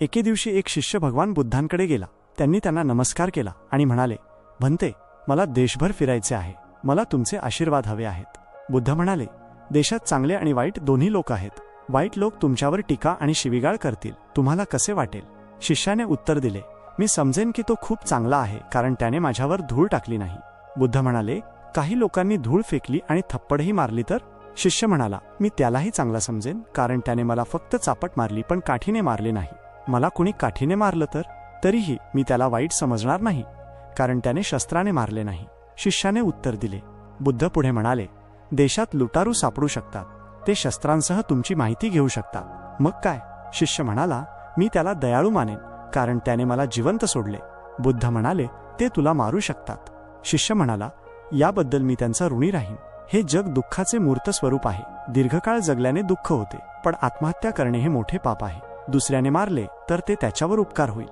एके दिवशी एक शिष्य भगवान बुद्धांकडे गेला. त्यांनी त्यांना नमस्कार केला आणि म्हणाले भंते मला देशभर फिरायचे आहे. मला तुमचे आशीर्वाद हवे आहेत. बुद्ध म्हणाले देशात चांगले आणि वाईट दोन्ही लोक आहेत. वाईट लोक तुमच्यावर टीका आणि शिविगाळ करतील. तुम्हाला कसे वाटेल? शिष्याने उत्तर दिले मी समजेन की तो खूप चांगला आहे कारण त्याने माझ्यावर धूळ टाकली नाही. बुद्ध म्हणाले काही लोकांनी धूळ फेकली आणि थप्पडही मारली तर? शिष्य म्हणाला मी त्यालाही चांगला समजेन कारण त्याने मला फक्त चापट मारली पण काठीने मारले नाही. मला कुणी काठीने मारलं तर? तरीही मी त्याला वाईट समजणार नाही कारण त्याने शस्त्राने मारले नाही. शिष्याने उत्तर दिले. बुद्ध पुढे म्हणाले देशात लुटारू सापडू शकतात. ते शस्त्रांसह तुमची माहिती घेऊ शकतात. मग काय? शिष्य म्हणाला मी त्याला दयाळू मानेन कारण त्याने मला जिवंत सोडले. बुद्ध म्हणाले ते तुला मारू शकतात. शिष्य म्हणाला याबद्दल मी त्यांचा ऋणी राहीन. हे जग दुःखाचे मूर्त स्वरूप आहे. दीर्घकाळ जगल्याने दुःख होते पण आत्महत्या करणे हे मोठे पाप आहे. दुसऱ्याने मारले तर ते त्याच्यावर उपकार होईल.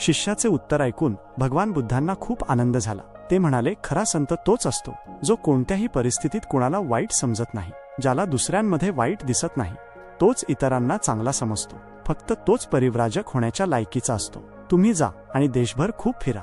शिष्याचे उत्तर ऐकून भगवान बुद्धांना खूप आनंद झाला. ते म्हणाले खरा संत तोच असतो जो कोणत्याही परिस्थितीत कोणाला वाईट समजत नाही ज्याला दुसऱ्यांमध्ये वाईट दिसत नाही. तोच इतरांना चांगला समजतो. फक्त तोच परिव्राजक होण्याच्या लायकीचा असतो. तुम्ही जा आणि देशभर खूप फिरा.